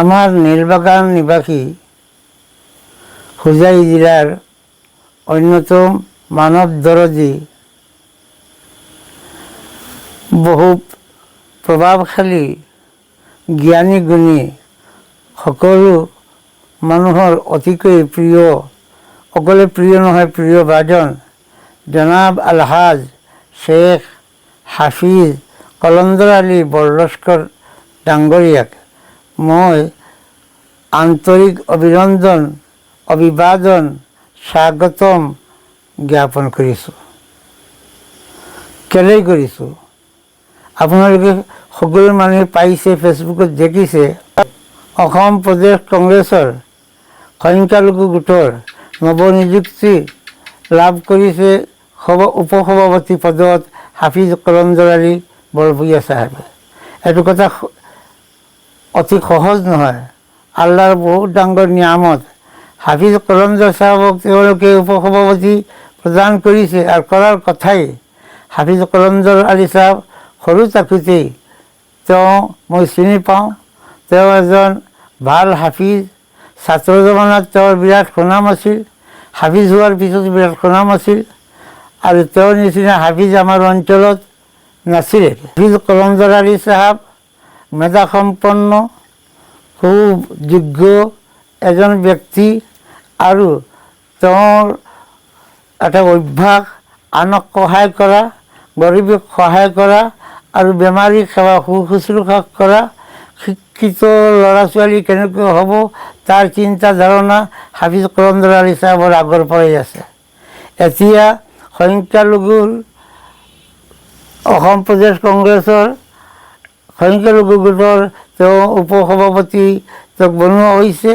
আমার নীলবাগান নিবাসী হুজাই জেলার অন্যতম মানৱ দৰজী বহু প্ৰভাৱশালী জ্ঞানী গুণী সকলো মানুহৰ অতিকৈ প্ৰিয়, অকলে প্ৰিয় নহয়, প্ৰিয় বাজন জনাব আলহাজ শ্বেখ হাফিজ কলন্দৰ আলী বৰলস্কৰ ডাঙৰীয়াক। মই আন্তৰিক অভিনন্দন, অভিবাদন, স্বাগতম জ্ঞাপন কৰিছোঁ। কেলেই কৰিছোঁ? আপোনালোকে সকলো মানুহে পাইছে, ফেচবুকত দেখিছে। অসম প্ৰদেশ কংগ্ৰেছৰ সংখ্যালঘু গোটৰ নৱনিযুক্তি লাভ কৰিছে সভ উপসভাপতি পদত হাফিজ কলন্দৰ আলী বৰভূঞা চাহাবে। এইটো কথা অতি সহজ নহয়। আল্লাহৰ বহুত ডাঙৰ নিয়ামত। হাফিজ কলন্দৰ চাহাবক তেওঁলোকে উপসভাপতি প্ৰদান কৰিছে আৰু কৰাৰ কথাই। হাফিজ কলন্দৰ আলী চাহাব সৰু থাকোঁতেই তেওঁ মই চিনি পাওঁ। তেওঁ এজন ভালো হাফিজ। ছাত্ৰ জমানাত তেওঁৰ বিৰাট সুনাম আছিল। হাফিজ হোৱাৰ পিছত বিৰাট সুনাম আছিল। আৰু তেওঁৰ নিচিনা হাফিজ আমাৰ অঞ্চলত নাছিলে। হাফিজ কলন্দৰ আলী চাহাব মেধাসম্পন্ন, খুব যোগ্য এজন ব্যক্তি আৰু তেওঁৰ এটা অভ্যাস আনক সহায় কৰা, গৰীবক সহায় কৰা আৰু বেমাৰীক সেৱা, শুশ্ৰূষা কৰা, শিক্ষিত ল'ৰা ছোৱালী কেনেকৈ হ'ব তাৰ চিন্তা ধাৰণা হাফিজ কলন্দৰ আলী চাহাবৰ আগৰ পৰাই আছে। এতিয়া সংখ্যালঘুৰ অসম প্ৰদেশ কংগ্ৰেছৰ সংখ্যালঘু গোটৰ তেওঁ উপসভাপতি, তেওঁক বনোৱা হৈছে।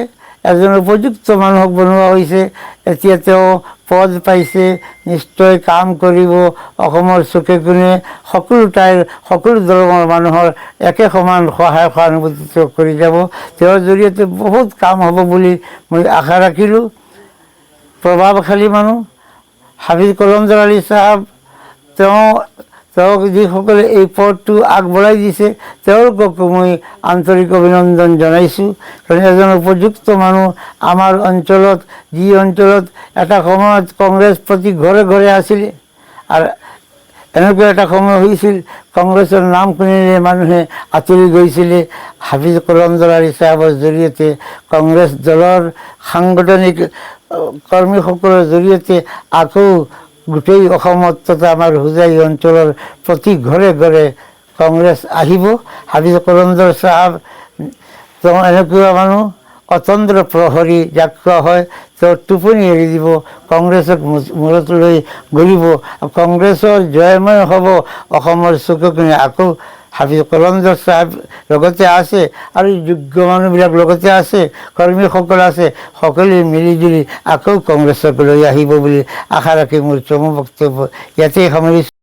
এজন উপযুক্ত মানুহক বনোৱা হৈছে। এতিয়া তেওঁ পদ পাইছে। নিশ্চয় কাম কৰিব অসমৰ চুকে কোণে। সকলো ঠাইৰ, সকলো ধৰ্মৰ মানুহৰ একে সমান সহায় সহানুভূতি তেওঁ কৰি যাব। তেওঁৰ জৰিয়তে বহুত কাম হ'ব বুলি মই আশা ৰাখিলোঁ। প্ৰভাৱশালী মানুহ। হাফিজ কলমজাৰ আলী চাহাব, তেওঁ তেওঁক যিসকলে এই পথটো আগবঢ়াই দিছে। তেওঁলোককো মই আন্তৰিক অভিনন্দন জনাইছোঁ। কাৰণ এজন উপযুক্ত মানুহ আমাৰ অঞ্চলত, যি অঞ্চলত এটা সময়ত কংগ্ৰেছ প্ৰতি ঘৰে ঘৰে আছিলে, আৰু এনেকুৱা এটা সময় হৈছিল, কংগ্ৰেছৰ নাম শুনিলে মানুহে আঁতৰি গৈছিলে। হাফিজ আলী চাহাবৰ জৰিয়তে কংগ্ৰেছ দলৰ সাংগঠনিক কৰ্মীসকলৰ জৰিয়তে আকৌ গোটেই অসমত তথা আমাৰ হোজাই অঞ্চলৰ প্ৰতি ঘৰে ঘৰে কংগ্ৰেছ আহিব। হাবিজ কলমজাৰ চাহাব তেওঁ এনেকুৱা মানুহ অতন্দ্ৰ প্ৰহৰী যাক কোৱা হয় তেওঁ টোপনি এৰি দিব কংগ্ৰেছক মূৰত লৈ আৰু কংগ্ৰেছৰ জয়ময় হ'ব অসমৰ চকু কিনে আকৌ হাফিজ কলমজাৰ চাহাব লগতে আছে, আৰু যোগ্য মানুহবিলাক লগতে আছে, কৰ্মীসকল আছে, সকলোৱে মিলিজুলি আকৌ কংগ্ৰেছক লৈ আহিব বুলি আশা ৰাখি মোৰ চমু বক্তব্য ইয়াতেই সামৰিছোঁ।